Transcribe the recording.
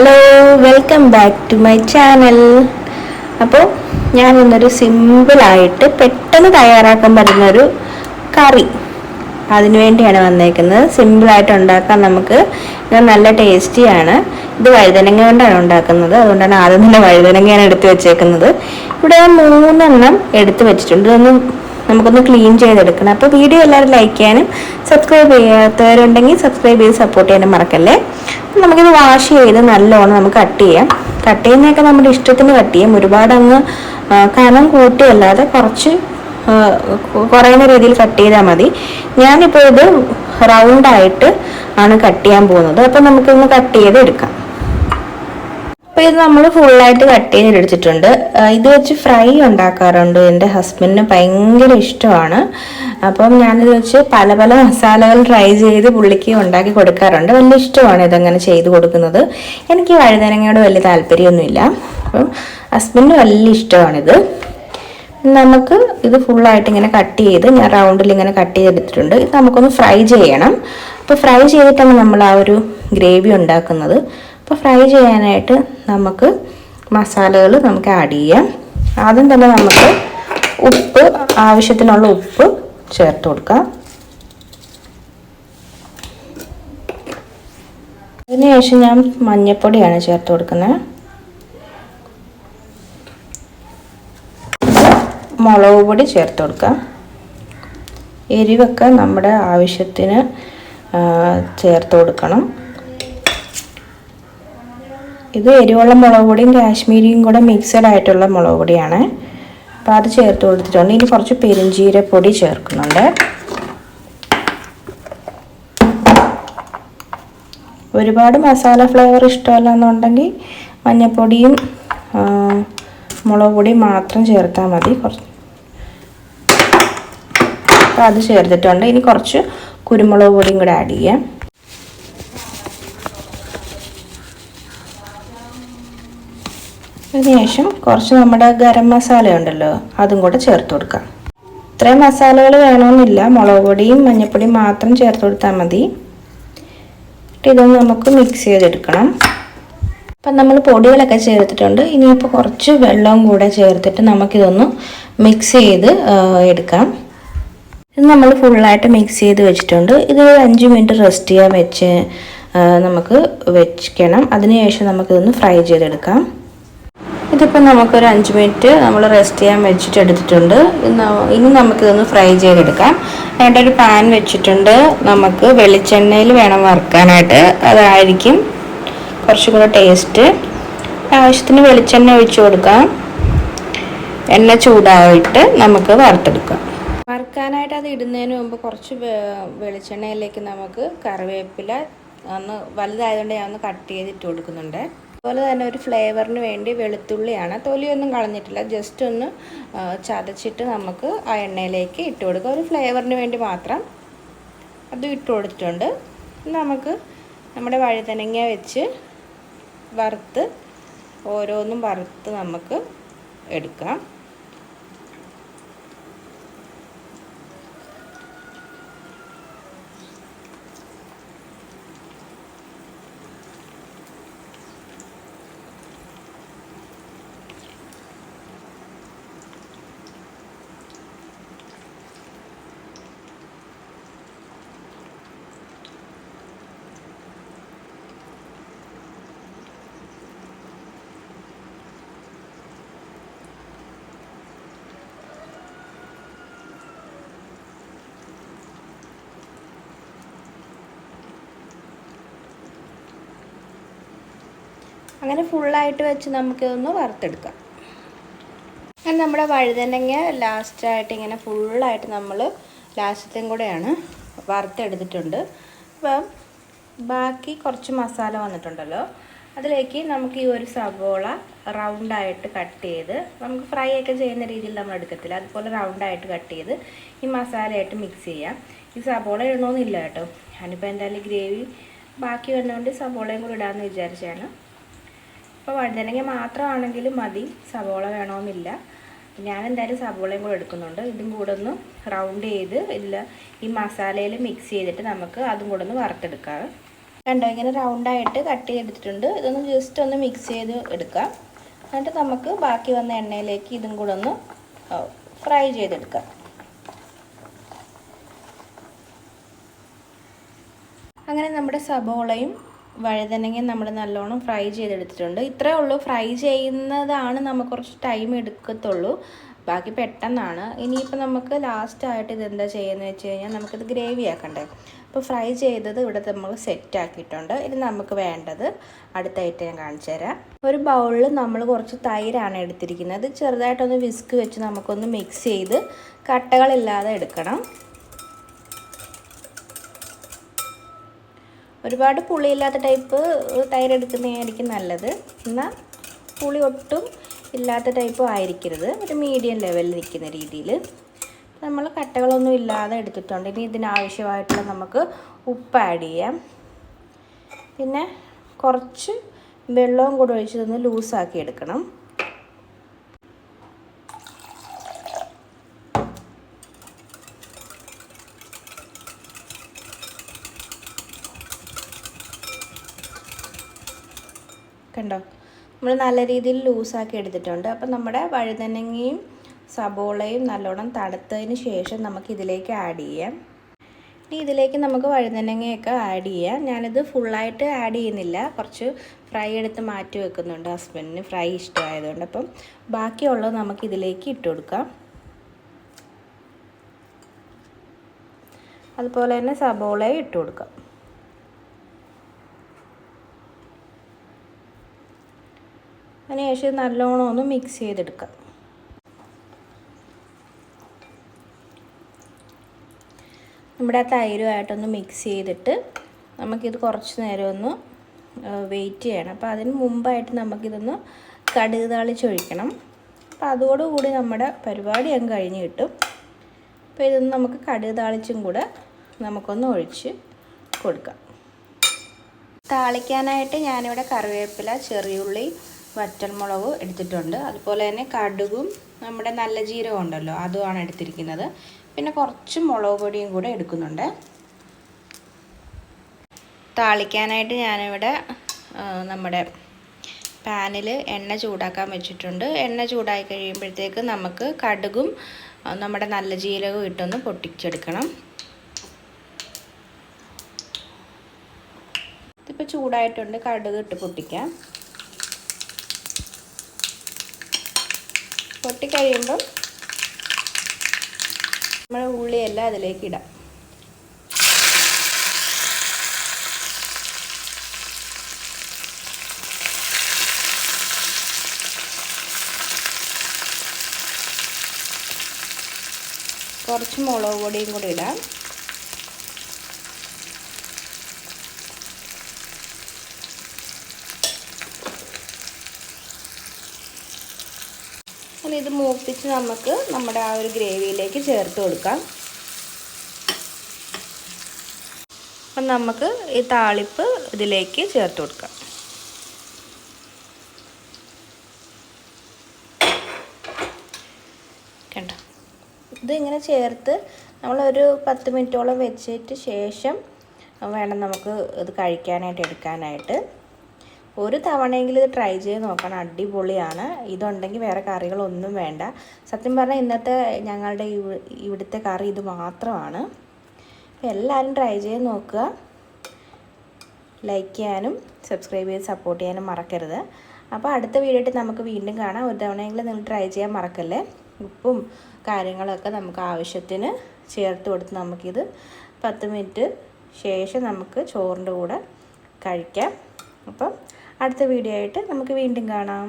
Hello welcome back to my channel അപ്പോൾ ഞാൻ ഇന്നൊരു സിമ്പിളായിട്ട് പെട്ടെന്ന് തയ്യാറാക്കാൻ പറ്റുന്ന ഒരു കറി അതിനുവേണ്ടിയാണ് വന്നേക്കുന്നത്. സിമ്പിളായിട്ട് ഉണ്ടാക്കാൻ നമുക്ക് നല്ല ടേസ്റ്റിയാണ് ഇത് വഴുതനങ്ങ കൊണ്ടാണ് ഉണ്ടാക്കുന്നത്. അതുകൊണ്ടാണ് ആദ്യം തന്നെ വഴുതനങ്ങയാണ് എടുത്ത് വെച്ചേക്കുന്നത്. ഇവിടെ മൂന്നെണ്ണം എടുത്ത് വെച്ചിട്ടുണ്ട്. ഇതൊന്നും നമുക്കൊന്ന് ക്ലീൻ ചെയ്തെടുക്കണം. അപ്പോൾ വീഡിയോ എല്ലാവരും ലൈക്ക് ചെയ്യാനും സബ്സ്ക്രൈബ് ചെയ്യാത്തവരുണ്ടെങ്കിൽ സബ്സ്ക്രൈബ് ചെയ്ത് സപ്പോർട്ട് ചെയ്യാനും മറക്കല്ലേ? നമുക്കിത് വാഷ് ചെയ്ത് നല്ലോണം നമുക്ക് കട്ട് ചെയ്യാം. കട്ട് ചെയ്യുന്നതൊക്കെ നമ്മുടെ ഇഷ്ടത്തിന് കട്ട് ചെയ്യാം. ഒരുപാട് അങ്ങ് കനം കൂട്ടിയല്ലാതെ കുറച്ച് കുറയുന്ന രീതിയിൽ കട്ട് ചെയ്താൽ മതി. ഞാനിപ്പോൾ ഇത് റൗണ്ടായിട്ട് ആണ് കട്ട് ചെയ്യാൻ പോകുന്നത്. അപ്പം നമുക്കിന്ന് കട്ട് ചെയ്ത് എടുക്കാം അപ്പോൾ ഇത് നമ്മൾ ഫുള്ളായിട്ട് കട്ട് ചെയ്ത് എടുത്തിട്ടുണ്ട്. ഇത് വെച്ച് ഫ്രൈ ഉണ്ടാക്കാറുണ്ട്. എന്റെ ഹസ്ബൻഡിന് ഭയങ്കര ഇഷ്ടമാണ്. അപ്പം ഞാനിത് വെച്ച് പല പല മസാലകൾ ട്രൈ ചെയ്ത് പുള്ളിക്ക് ഉണ്ടാക്കി കൊടുക്കാറുണ്ട്. വലിയ ഇഷ്ടമാണ് ഇതങ്ങനെ ചെയ്ത് കൊടുക്കുന്നത്. എനിക്ക് വഴുതനങ്ങയോട് വലിയ താല്പര്യമൊന്നുമില്ല. അപ്പം ഹസ്ബൻഡിന് വലിയ ഇഷ്ടമാണിത്. നമുക്ക് ഇത് ഫുള്ളായിട്ട് ഇങ്ങനെ കട്ട് ചെയ്ത് ഞാൻ റൗണ്ടിൽ ഇങ്ങനെ കട്ട് ചെയ്തെടുത്തിട്ടുണ്ട് ഇത് നമുക്കൊന്ന് ഫ്രൈ ചെയ്യണം. അപ്പോൾ ഫ്രൈ ചെയ്തിട്ടാണ് നമ്മൾ ആ ഒരു ഗ്രേവി ഉണ്ടാക്കുന്നത്. അപ്പോൾ ഫ്രൈ ചെയ്യാനായിട്ട് നമുക്ക് മസാലകൾ നമുക്ക് ആഡ് ചെയ്യാം. ആദ്യം തന്നെ നമുക്ക് ഉപ്പ് ആവശ്യത്തിനുള്ള ഉപ്പ് ചേർത്ത് കൊടുക്കാം. അതിനുശേഷം ഞാൻ മഞ്ഞൾപ്പൊടിയാണ് ചേർത്ത് കൊടുക്കുന്നത്. മുളക് പൊടി ചേർത്ത് കൊടുക്കാം. എരിവൊക്കെ നമ്മുടെ ആവശ്യത്തിന് ചേർത്ത് കൊടുക്കണം. ഇത് എരിവുള്ള മുളക് പൊടിയും കാശ്മീരിയും കൂടെ മിക്സഡ് ആയിട്ടുള്ള മുളക് പൊടിയാണ്. അപ്പോൾ അത് ചേർത്ത് കൊടുത്തിട്ടുണ്ട്. ഇനി കുറച്ച് പെരുംജീരപ്പൊടി ചേർക്കുന്നുണ്ട്. ഒരുപാട് മസാല ഫ്ലേവർ ഇഷ്ടമല്ല എന്നുണ്ടെങ്കിൽ മഞ്ഞൾപ്പൊടിയും മുളക് പൊടിയും മാത്രം ചേർത്താൽ മതി. കുറച്ച് അപ്പോൾ അത് ചേർത്തിട്ടുണ്ട്. ഇനി കുറച്ച് കുരുമുളക് പൊടിയും കൂടെ ആഡ് ചെയ്യാം. അതിനുശേഷം കുറച്ച് നമ്മുടെ ഗരം മസാല ഉണ്ടല്ലോ അതും കൂടെ ചേർത്ത് കൊടുക്കാം. ഇത്രയും മസാലകൾ വേണമെന്നില്ല മുളക് പൊടിയും മഞ്ഞൾപ്പൊടിയും മാത്രം ചേർത്ത് കൊടുത്താൽ മതി. ഇതൊന്ന് നമുക്ക് മിക്സ് ചെയ്തെടുക്കണം. അപ്പം നമ്മൾ പൊടികളൊക്കെ ചേർത്തിട്ടുണ്ട്. ഇനിയിപ്പോൾ കുറച്ച് വെള്ളവും കൂടെ ചേർത്തിട്ട് നമുക്കിതൊന്ന് മിക്സ് ചെയ്ത് എടുക്കാം. ഇത് നമ്മൾ ഫുള്ളായിട്ട് മിക്സ് ചെയ്ത് വെച്ചിട്ടുണ്ട്. ഇത് അഞ്ച് മിനിറ്റ് റെസ്റ്റ് ചെയ്യാൻ വെച്ച് നമുക്ക് വെക്കണം. അതിനുശേഷം നമുക്കിതൊന്ന് ഫ്രൈ ചെയ്തെടുക്കാം. ഇതിപ്പോൾ നമുക്കൊരു അഞ്ച് മിനിറ്റ് നമ്മൾ റെസ്റ്റ് ചെയ്യാൻ വെച്ചിട്ട് എടുത്തിട്ടുണ്ട്. ഇനി നമുക്കിതൊന്ന് ഫ്രൈ ചെയ്തെടുക്കാം. അതിന്റെ ഒരു പാൻ വെച്ചിട്ടുണ്ട്. നമുക്ക് വെളിച്ചെണ്ണയിൽ വേണം വറുക്കാനായിട്ട്. അതായിരിക്കും കുറച്ചും കൂടെ ടേസ്റ്റ് ആവശ്യത്തിന് വെളിച്ചെണ്ണ ഒഴിച്ചു കൊടുക്കാം. എണ്ണ ചൂടായിട്ട് നമുക്ക് വറുത്തെടുക്കാം. വറുക്കാനായിട്ട് അത് ഇടുന്നതിന് മുമ്പ് കുറച്ച് വെളിച്ചെണ്ണയിലേക്ക് നമുക്ക് കറിവേപ്പില ഒന്ന് വലുതായതുകൊണ്ട് ഞാൻ ഒന്ന് കട്ട് ചെയ്തിട്ട് കൊടുക്കുന്നുണ്ട്. അതുപോലെ തന്നെ ഒരു ഫ്ലേവറിന് വേണ്ടി വെളുത്തുള്ളിയാണ്. തൊലിയൊന്നും കളഞ്ഞിട്ടില്ല. ജസ്റ്റ് ഒന്ന് ചതച്ചിട്ട് നമുക്ക് ആ എണ്ണയിലേക്ക് ഇട്ട് കൊടുക്കുക ഒരു ഫ്ലേവറിന് വേണ്ടി മാത്രം അത് ഇട്ട് കൊടുത്തിട്ടുണ്ട്. നമുക്ക് നമ്മുടെ വഴുതനങ്ങ വെച്ച് വറുത്ത് ഓരോന്നും വറുത്ത് നമുക്ക് എടുക്കാം. അങ്ങനെ ഫുള്ളായിട്ട് വെച്ച് നമുക്കിതൊന്ന് വറുത്തെടുക്കാം. അങ്ങനെ നമ്മുടെ വഴുതനങ്ങ ലാസ്റ്റായിട്ട് ഇങ്ങനെ ഫുള്ളായിട്ട് നമ്മൾ ലാസ്റ്റത്തെയും കൂടെയാണ് വറുത്തെടുത്തിട്ടുണ്ട്. അപ്പം ബാക്കി കുറച്ച് മസാല വന്നിട്ടുണ്ടല്ലോ. അതിലേക്ക് നമുക്ക് ഈ ഒരു സവോള റൗണ്ടായിട്ട് കട്ട് ചെയ്ത് നമുക്ക് ഫ്രൈ ഒക്കെ ചെയ്യുന്ന രീതിയിൽ നമ്മൾ എടുക്കത്തില്ല. അതുപോലെ റൗണ്ടായിട്ട് കട്ട് ചെയ്ത് ഈ മസാലയായിട്ട് മിക്സ് ചെയ്യാം. ഈ സവോള ഇടണമെന്നില്ല കേട്ടോ. ഞാനിപ്പോൾ എന്തായാലും ഗ്രേവി ബാക്കി വന്നുകൊണ്ട് സവോളയും കൂടി ഇടാമെന്ന് വിചാരിച്ചാണ് ഇപ്പോൾ വഴുതനങ്ങ മാത്രമാണെങ്കിലും മതി. സവോള വേണമെന്നില്ല ഞാൻ എന്തായാലും സവോളയും കൂടെ എടുക്കുന്നുണ്ട്. ഇതും കൂടെ ഒന്ന് റൗണ്ട് ചെയ്ത് ഇതിൽ ഈ മസാലയിൽ മിക്സ് ചെയ്തിട്ട് നമുക്ക് അതും കൂടെ ഒന്ന് വറുത്തെടുക്കാം. കണ്ടോ ഇങ്ങനെ റൗണ്ടായിട്ട് കട്ട് ചെയ്തെടുത്തിട്ടുണ്ട്. ഇതൊന്ന് ജസ്റ്റ് ഒന്ന് മിക്സ് ചെയ്ത് എടുക്കാം. എന്നിട്ട് നമുക്ക് ബാക്കി വന്ന എണ്ണയിലേക്ക് ഇതും കൂടെ ഒന്ന് ഫ്രൈ ചെയ്തെടുക്കാം. അങ്ങനെ നമ്മുടെ സബോളയും വഴുതനങ്ങയും നമ്മൾ നല്ലോണം ഫ്രൈ ചെയ്തെടുത്തിട്ടുണ്ട്. ഇത്രേ ഉള്ളൂ. ഫ്രൈ ചെയ്യുന്നതാണ് നമുക്ക് കുറച്ച് ടൈം എടുക്കത്തുള്ളൂ. ബാക്കി പെട്ടെന്നാണ്. ഇനിയിപ്പോൾ നമുക്ക് ലാസ്റ്റായിട്ട് ഇതെന്താ ചെയ്യുന്നത് വെച്ച് കഴിഞ്ഞാൽ നമുക്കിത് ഗ്രേവി ആക്കണ്ടേ. അപ്പോൾ ഫ്രൈ ചെയ്തത് ഇവിടെ നമ്മൾ സെറ്റ് ആക്കിയിട്ടുണ്ട്. ഇനി നമുക്ക് വേണ്ടത് അടുത്തായിട്ട് ഞാൻ കാണിച്ചു തരാം. ഒരു ബൗളിൽ നമ്മൾ കുറച്ച് തൈരാണ് എടുത്തിരിക്കുന്നത്. ചെറുതായിട്ടൊന്ന് വിസ്ക് വെച്ച് നമുക്കൊന്ന് മിക്സ് ചെയ്ത് കട്ടകളില്ലാതെ എടുക്കണം. ഒരുപാട് പുളിയില്ലാത്ത ടൈപ്പ് തൈര് എടുക്കുന്നതായിരിക്കും നല്ലത്. എന്നാൽ പുളി ഒട്ടും ഇല്ലാത്ത ടൈപ്പും ആയിരിക്കരുത്. ഒരു മീഡിയം ലെവലിൽ നിൽക്കുന്ന രീതിയിൽ. നമ്മൾ കട്ടകളൊന്നും ഇല്ലാതെ എടുത്തിട്ടുണ്ട്. ഇനി ഇതിനാവശ്യമായിട്ടുള്ള നമുക്ക് ഉപ്പ് ആഡ് ചെയ്യാം. പിന്നെ കുറച്ച് വെള്ളവും കൂടെ ഒഴിച്ചതൊന്ന് ലൂസാക്കി എടുക്കണം. കണ്ടോ നമ്മൾ നല്ല രീതിയിൽ ലൂസാക്കി എടുത്തിട്ടുണ്ട്. അപ്പം നമ്മുടെ വഴുതനങ്ങയും സബോളയും നല്ലോണം തണുത്തതിന് ശേഷം നമുക്ക് ഇതിലേക്ക് ആഡ് ചെയ്യാം. ഇനി ഇതിലേക്ക് നമുക്ക് വഴുതനങ്ങയൊക്കെ ആഡ് ചെയ്യാം. ഞാനിത് ഫുള്ളായിട്ട് ആഡ് ചെയ്യുന്നില്ല. കുറച്ച് ഫ്രൈ എടുത്ത് മാറ്റി വെക്കുന്നുണ്ട് ഹസ്ബൻഡിന് ഫ്രൈ ഇഷ്ടമായതുകൊണ്ട്. അപ്പം ബാക്കിയുള്ളത് നമുക്ക് ഇതിലേക്ക് ഇട്ട് കൊടുക്കാം. അതുപോലെ തന്നെ സബോളയും ഇട്ട് കൊടുക്കാം. അതിനുശേഷം നല്ലോണം ഒന്ന് മിക്സ് ചെയ്തെടുക്കാം നമ്മുടെ തൈരുമായിട്ടൊന്ന് മിക്സ് ചെയ്തിട്ട് നമുക്കിത് കുറച്ച് നേരം ഒന്ന് വെയിറ്റ് ചെയ്യണം. അപ്പോൾ അതിന് മുമ്പായിട്ട് നമുക്കിതൊന്ന് കടുക് താളിച്ചൊഴിക്കണം അപ്പോൾ അതോടുകൂടി നമ്മുടെ പരിപാടി അങ്ങ് കഴിഞ്ഞ് കിട്ടും. അപ്പോൾ ഇതൊന്ന് നമുക്ക് കടുക് താളിച്ചും കൂടെ നമുക്കൊന്ന് ഒഴിച്ച് കൊടുക്കാം. താളിക്കാനായിട്ട് ഞാനിവിടെ കറിവേപ്പില ചെറിയുള്ളി വറ്റൽമുളക് എടുത്തിട്ടുണ്ട്. അതുപോലെ തന്നെ കടുകും നമ്മുടെ നല്ല ജീരകം ഉണ്ടല്ലോ അതുമാണ് എടുത്തിരിക്കുന്നത്. പിന്നെ കുറച്ച് മുളക് പൊടിയും കൂടെ എടുക്കുന്നുണ്ട്. താളിക്കാനായിട്ട് ഞാനിവിടെ നമ്മുടെ പാനിൽ എണ്ണ ചൂടാക്കാൻ വെച്ചിട്ടുണ്ട്. എണ്ണ ചൂടായി കഴിയുമ്പോഴത്തേക്ക് നമുക്ക് കടുകും നമ്മുടെ നല്ല ജീരകവും ഇട്ടൊന്ന് പൊട്ടിച്ചെടുക്കണം. ഇതിപ്പോൾ ചൂടായിട്ടുണ്ട്. കടുക് ഇട്ട് പൊട്ടിക്കാം. പൊട്ടിക്കഴിയുമ്പം നമ്മൾ ഉള്ളിയെല്ലാം അതിലേക്ക് ഇടാം. കുറച്ച് മുളക് പൊടിയും കൂടി ഇടാം. ഇനി ഇത് മൂപ്പിച്ച് നമുക്ക് നമ്മുടെ ആ ഒരു ഗ്രേവിയിലേക്ക് ചേർത്ത് കൊടുക്കാം. അപ്പം നമുക്ക് ഈ താളിപ്പ് ഇതിലേക്ക് ചേർത്ത് കൊടുക്കാം. കണ്ടോ? ഇത് ഇങ്ങനെ ചേർത്ത് നമ്മളൊരു പത്ത് മിനിറ്റോളം വെച്ചിട്ട് ശേഷം വേണം നമുക്ക് ഇത് കഴിക്കാനായിട്ട് എടുക്കാനായിട്ട്. ഒരു തവണയെങ്കിലും ഇത് ട്രൈ ചെയ്ത് നോക്കണം. അടിപൊളിയാണ്. ഇതുണ്ടെങ്കിൽ വേറെ കറികളൊന്നും വേണ്ട. സത്യം പറഞ്ഞാൽ ഇന്നത്തെ ഞങ്ങളുടെ ഇവിടുത്തെ കറി ഇത് മാത്രമാണ്. എല്ലാവരും ട്രൈ ചെയ്ത് നോക്കുക. ലൈക്ക് ചെയ്യാനും സബ്സ്ക്രൈബ് ചെയ്ത് സപ്പോർട്ട് ചെയ്യാനും മറക്കരുത്. അപ്പോൾ അടുത്ത വീഡിയോ നമുക്ക് വീണ്ടും കാണാം. ഒരു തവണയെങ്കിലും നിങ്ങൾ ട്രൈ ചെയ്യാൻ മറക്കല്ലേ? ഉപ്പും കാര്യങ്ങളൊക്കെ നമുക്ക് ആവശ്യത്തിന് ചേർത്ത് കൊടുത്ത് നമുക്കിത് പത്ത് മിനിറ്റ് ശേഷം നമുക്ക് ചോറിന്റെ കൂടെ കഴിക്കാം. അപ്പം അടുത്ത വീഡിയോ ആയിട്ട് നമുക്ക് വീണ്ടും കാണാം.